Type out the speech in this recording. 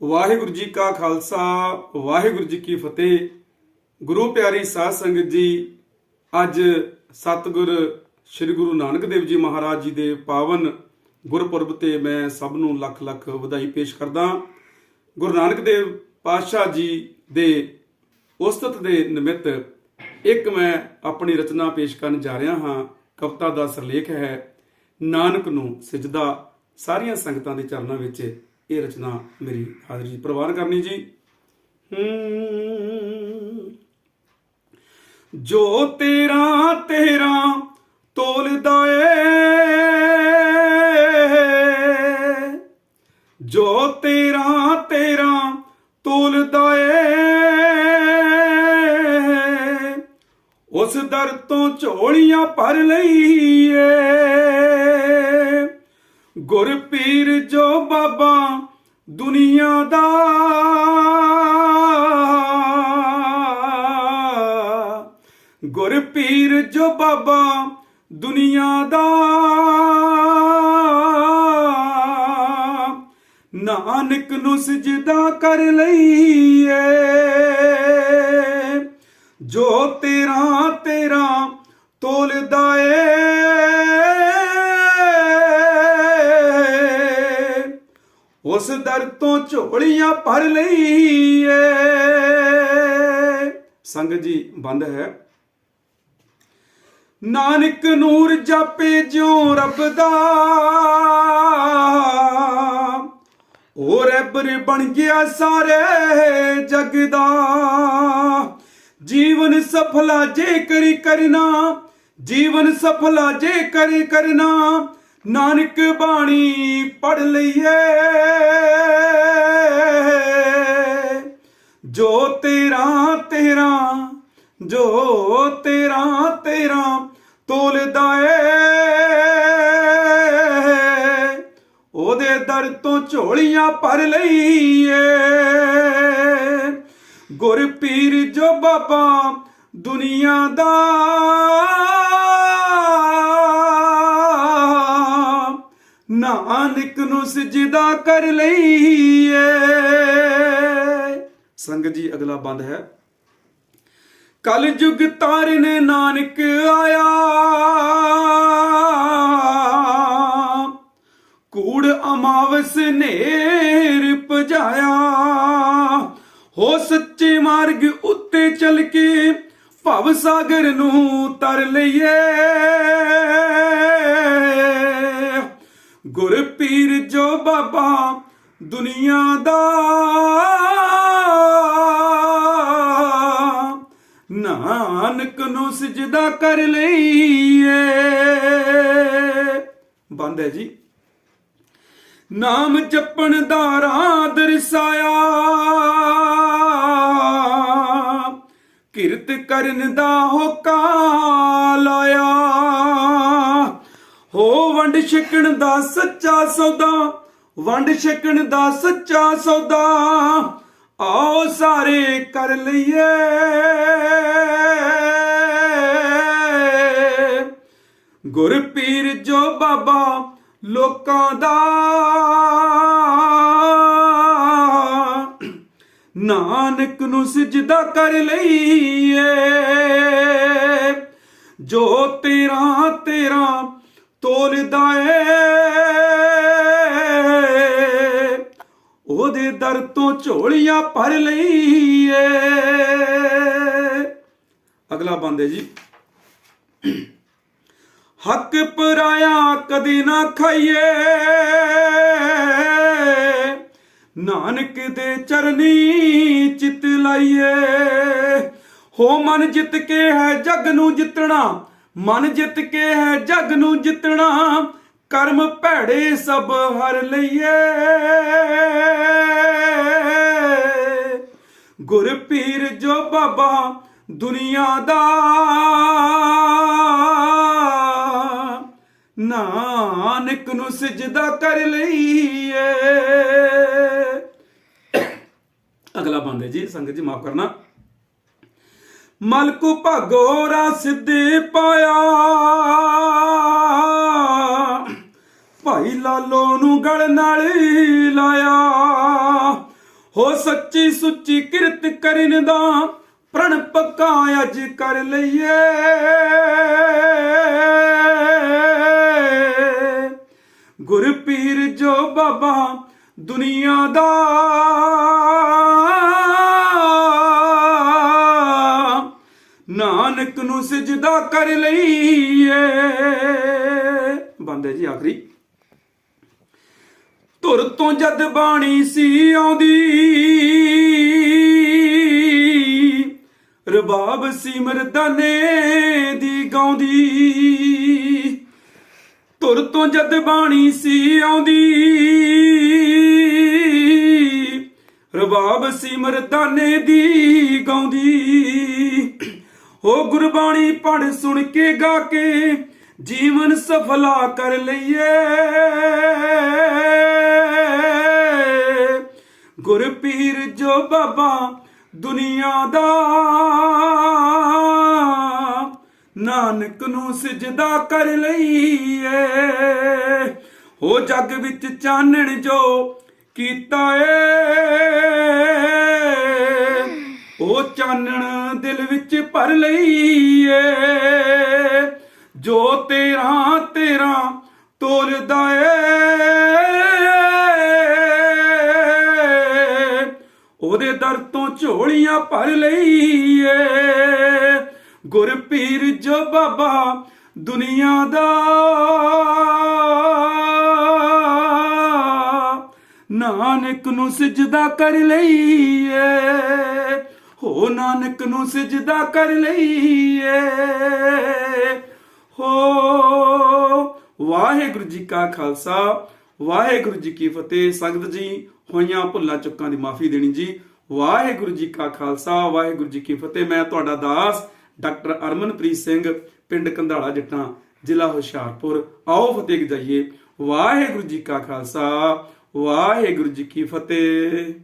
ਵਾਹਿਗੁਰੂ ਜੀ ਕਾ ਖਾਲਸਾ, ਵਾਹਿਗੁਰੂ ਜੀ ਕੀ ਫਤਿਹ। ਗੁਰੂ ਪਿਆਰੀ ਸਾਧ ਸੰਗਤ ਜੀ, ਅੱਜ ਸਤਿਗੁਰ ਸ੍ਰੀ ਗੁਰੂ ਨਾਨਕ ਦੇਵ ਜੀ ਮਹਾਰਾਜ ਜੀ ਦੇ ਪਾਵਨ ਗੁਰਪੁਰਬ ਤੇ ਮੈਂ ਸਭ ਨੂੰ ਲੱਖ ਲੱਖ ਵਧਾਈ ਪੇਸ਼ ਕਰਦਾ ਗੁਰੂ ਨਾਨਕ ਦੇਵ ਪਾਤਸ਼ਾਹ ਜੀ ਦੇ ਉਸਤਤ ਦੇ ਨਿਮਿਤ ਇੱਕ ਮੈਂ ਆਪਣੀ ਰਚਨਾ ਪੇਸ਼ ਕਰਨ ਜਾ ਰਿਹਾ ਹਾਂ। ਕਵਿਤਾ ਦਾ ਸਰਲੇਖ ਹੈ, ਨਾਨਕ ਨੂੰ ਸਜਦਾ ਸਾਰੀਆਂ ਸੰਗਤਾਂ ਦੇ ਚਰਨਾਂ ਵਿੱਚ ਇਹ ਰਚਨਾ ਮੇਰੀ ਹਾਜ਼ਰੀ ਪ੍ਰਵਾਨ ਕਰਨੀ ਜੀ। ਜੋ ਤੇਰਾ ਤੇਰਾ ਤੋਲਦਾ ਏ। ਜੋ ਤੇਰਾ ਤੇਰਾ ਤੋਲਦਾ ਏ। ਉਸ ਦਰ ਤੋਂ ਝੋਲੀਆਂ ਭਰ ਲਈਏ। ਗੁਰ ਪੀਰ ਜੋ ਬਾਬਾ ਦੁਨੀਆ ਦਾ। ਗੁਰ ਪੀਰ ਜੋ ਬਾਬਾ ਦੁਨੀਆ ਦਾ। ਨਾਨਕ ਨੂੰ ਸਜਦਾ ਕਰ ਲਈਏ। ਜੋ ਤੇਰਾ ਤੇਰਾ ਉਸ ਦਰ ਤੋਂ ਝੋਲੀਆਂ ਭਰ ਲਈਏ। ਸੰਗ ਜੀ, ਬੰਦ ਹੈ। ਨਾਨਕ ਨੂਰ ਜਾਪੇ ਜਿਉ ਰੱਬ ਦਾ। ਉਹ ਰੈਬਰ ਬਣ ਗਿਆ ਸਾਰੇ ਜਗ ਦਾ। ਜੀਵਨ ਸਫਲਾ ਜੇ ਕਰੀ ਕਰਨਾ, ਜੀਵਨ ਸਫਲਾ ਜੇ ਕਰੀ ਕਰਨਾ ਨਾਨਕ ਬਾਣੀ ਪੜ ਲਈਏ। ਜੋ ਤੇਰਾ ਤੇਰਾ, ਜੋ ਤੇਰਾ ਤੇਰਾ ਤੋਲਦਾ ਏ ਉਹਦੇ ਦਰ ਤੋਂ ਝੋਲੀਆਂ ਭਰ ਲਈਏ। ਗੁਰ ਪੀਰ ਜੋ ਬਾਬਾ ਦੁਨੀਆ ਦਾ ਨੂੰ ਸਜਦਾ ਕਰ ਲਈਏ। ਸੰਗਤ ਜੀ, ਅਗਲਾ ਬੰਦ ਹੈ। ਕਲ ਯੁਗ ਤਾਰਨ ਨਾਨਕ ਆਇਆ। ਕੂੜ ਅਮਾਵਸ ਨੇਰ ਪਜਾਇਆ। ਹੋ ਸੱਚੇ ਮਾਰਗ ਉੱਤੇ ਚੱਲ ਕੇ ਭਵ ਸਾਗਰ ਨੂੰ ਤਰ ਲਈਏ। ਗੁਰ ਪੀਰ ਜੋ ਬਾਬਾ ਦੁਨੀਆ ਦਾ ਨਾਨਕ ਨੂੰ ਸਜਦਾ ਕਰ ਲਈਏ। ਬੰਦ ਹੈ ਜੀ। ਨਾਮ ਜਪਣ ਦਾ ਰਾਹ ਦਰਸਾਇਆ। ਕਿਰਤ ਕਰਨ ਦਾ ਹੋਕਾ ਲਾਇਆ। ਹੋ ਵੰਡ ਛਕਣ ਦਾ ਸੱਚਾ ਸੌਦਾ, ਵੰਡ ਛਕਣ ਦਾ ਸੱਚਾ ਸੌਦਾ। ਆਓ ਸਾਰੇ ਕਰ ਲਈਏ। ਗੁਰ ਪੀਰ ਜੋ ਬਾਬਾ ਲੋਕਾਂ ਦਾ ਨਾਨਕ ਨੂੰ ਸਜਦਾ ਕਰ ਲਈਏ। ਜੋ ਤੇਰਾ ਤੇਰਾ ਤੋਲਦਾ ਏ ਉਹਦੇ ਦਰ ਤੋਂ ਝੋਲੀਆਂ ਭਰ ਲਈਏ। ਅਗਲਾ ਬੰਦੇ ਜੀ। ਹੱਕ ਪਰਾਇਆ ਕਦੇ ਨਾ ਖਾਈਏ। ਨਾਨਕ ਦੇ ਚਰਨੀ ਚਿਤ ਲਾਈਏ। ਹੋ ਮਨ ਜਿੱਤ ਕੇ ਹੈ ਜਗ ਨੂੰ ਜਿੱਤਣਾ। ਮਨ ਜਿੱਤ ਕੇ ਹੈ ਜਗ ਨੂੰ ਜਿੱਤਣਾ, ਕਰਮ ਭੈੜੇ ਸਭ ਹਰ ਲਈਏ। ਗੁਰ ਪੀਰ ਜੋ ਬਾਬਾ ਦੁਨੀਆ ਦਾ ਨਾਨਕ ਨੂੰ ਸਜਦਾ ਕਰ ਲਈਏ। ਅਗਲਾ ਬੰਦੇ ਜੀ, ਸੰਗਤ ਜੀ, ਮਾਫ ਕਰਨਾ। ਮਲਕੂ ਭਗੋਰਾ ਸਿੱਧੇ ਪਾਇਆ। ਭਾਈ ਲਾਲੋ ਨੂੰ ਗਲ ਨਾਲ ਲਾਇਆ। ਹੋ ਸੱਚੀ ਸੁੱਚੀ ਕਿਰਤ ਕਰਨ ਦਾ ਪ੍ਰਣ ਪੱਕਾ ਅੱਜ ਕਰ ਲਈਏ। ਗੁਰਪੀਰ ਜੋ ਬਾਬਾ ਦੁਨੀਆ ਦਾ ਨੂੰ ਸਜਦਾ ਕਰ ਲਈਏ। ਬੰਦੇ ਜੀ ਆਖਰੀ। ਧੁਰ ਤੋਂ ਜਦ ਬਾਣੀ ਸੀ ਆਉਂਦੀ, ਰਬਾਬ ਸੀ ਮਰਦਾਨੇ ਦੀ ਗਾਉਂਦੀ। ਧੁਰ ਤੋਂ ਜਦ ਬਾਣੀ ਸੀ ਆਉਂਦੀ, ਰਬਾਬ ਸੀ ਮਰਦਾਨੇ ਦੀ ਗਾਉਂਦੀ। ਹੋ ਗੁਰਬਾਣੀ ਪੜ ਸੁਣ ਕੇ ਗਾ ਕੇ ਜੀਵਨ ਸਫਲਾ ਕਰ ਲਈਏ। ਗੁਰਪੀਰ ਜੋ ਬਾਬਾ ਦੁਨੀਆ ਦਾ, ਨਾਨਕ ਨੂੰ ਸਜਦਾ ਕਰ ਲਈਏ। ਹੋ ਜੱਗ ਵਿੱਚ ਚਾਨਣ ਜੋ ਕੀਤਾ ਏ, ਉਹ ਚਾਨਣ ਦਿਲ ਵਿੱਚ ਭਰ ਲਈਏ। ਜੋ ਤੇਰਾ ਤੇਰਾ ਤੋਰਦਾ ਏ। ਉਹਦੇ ਦਰ ਤੋਂ ਝੋਲੀਆਂ ਭਰ ਲਈਏ। ਗੁਰ ਪੀਰ ਜੋ ਬਾਬਾ ਦੁਨੀਆ ਦਾ ਨਾਨਕ ਨੂੰ ਸਜਦਾ ਕਰ ਲਈਏ। ਹੋ ਨਾਨਕ ਨੂੰ ਸਜਦਾ ਕਰ ਲਈਏ। ਹੋ ਵਾਹਿਗੁਰੂ ਜੀ ਕਾ ਖਾਲਸਾ, ਵਾਹਿਗੁਰੂ ਜੀ ਕੀ ਫਤਿਹ। ਸੰਗਤ ਜੀ, ਹੋਈਆਂ ਭੁੱਲਾਂ ਚੁੱਕਾਂ ਦੀ ਮਾਫੀ ਦੇਣੀ ਜੀ। ਵਾਹਿਗੁਰੂ ਜੀ ਕਾ ਖਾਲਸਾ, ਵਾਹਿਗੁਰੂ ਜੀ ਕੀ ਫਤਿਹ। ਮੈਂ ਤੁਹਾਡਾ ਦਾਸ ਡਾਕਟਰ ਅਰਮਨਪ੍ਰੀਤ ਸਿੰਘ, ਪਿੰਡ ਕੰਧਾਲਾ, ਜੱਟਾਂ, ਜ਼ਿਲ੍ਹਾ ਹੁਸ਼ਿਆਰਪੁਰ। ਆਓ ਫਤਿਹ ਜਾਈਏ। ਵਾਹਿਗੁਰੂ ਜੀ ਕਾ ਖਾਲਸਾ, ਵਾਹਿਗੁਰੂ ਜੀ ਕੀ ਫਤਿਹ।